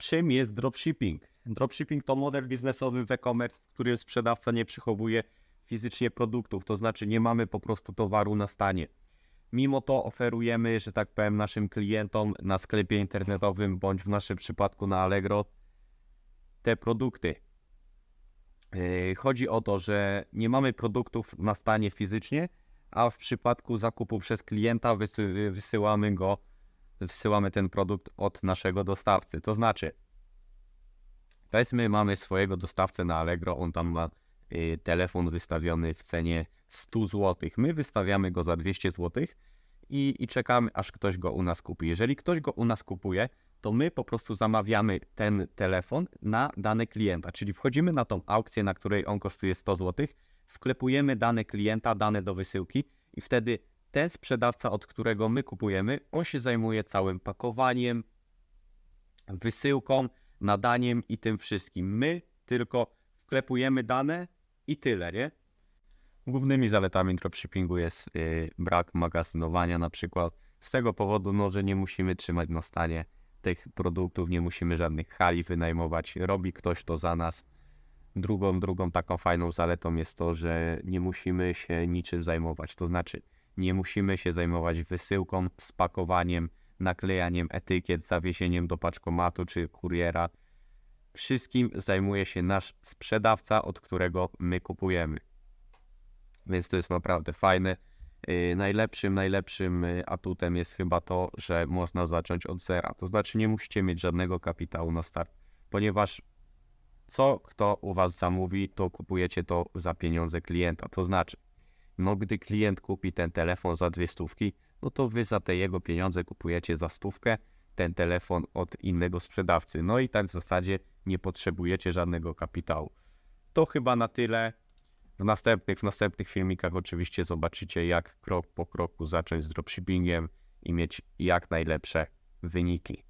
czym jest dropshipping? Dropshipping to model biznesowy w e-commerce, w którym sprzedawca nie przechowuje fizycznie produktów, to znaczy nie mamy po prostu towaru na stanie. Mimo to oferujemy, że tak powiem, naszym klientom na sklepie internetowym bądź w naszym przypadku na Allegro te produkty. Yy, Chodzi o to, że nie mamy produktów na stanie fizycznie, a w przypadku zakupu przez klienta wysy- wysyłamy go, wysyłamy ten produkt od naszego dostawcy. To znaczy, powiedzmy, mamy swojego dostawcę na Allegro, on tam ma y, telefon wystawiony w cenie 100 zł. My wystawiamy go za 200 zł i, i czekamy, aż ktoś go u nas kupi. Jeżeli ktoś go u nas kupuje, to my po prostu zamawiamy ten telefon na dane klienta, czyli wchodzimy na tą aukcję, na której on kosztuje 100 zł, wklepujemy dane klienta, dane do wysyłki i wtedy ten sprzedawca, od którego my kupujemy, on się zajmuje całym pakowaniem, wysyłką, nadaniem i tym wszystkim. My tylko wklepujemy dane i tyle, nie? Głównymi zaletami dropshippingu jest yy, brak magazynowania na przykład. Z tego powodu, no, że nie musimy trzymać na stanie tych produktów, nie musimy żadnych hali wynajmować, robi ktoś to za nas. Drugą, drugą taką fajną zaletą jest to, że nie musimy się niczym zajmować, to znaczy nie musimy się zajmować wysyłką, spakowaniem, naklejaniem etykiet, zawiezieniem do paczkomatu czy kuriera. Wszystkim zajmuje się nasz sprzedawca, od którego my kupujemy. Więc to jest naprawdę fajne. Yy, najlepszym, najlepszym yy, atutem jest chyba to, że można zacząć od zera. To znaczy nie musicie mieć żadnego kapitału na start, ponieważ co kto u Was zamówi, to kupujecie to za pieniądze klienta. To znaczy, no gdy klient kupi ten telefon za dwie stówki, no to Wy za te jego pieniądze kupujecie za stówkę ten telefon od innego sprzedawcy. No i tak w zasadzie nie potrzebujecie żadnego kapitału. To chyba na tyle. W następnych, w następnych filmikach oczywiście zobaczycie, jak krok po kroku zacząć z dropshippingiem i mieć jak najlepsze wyniki.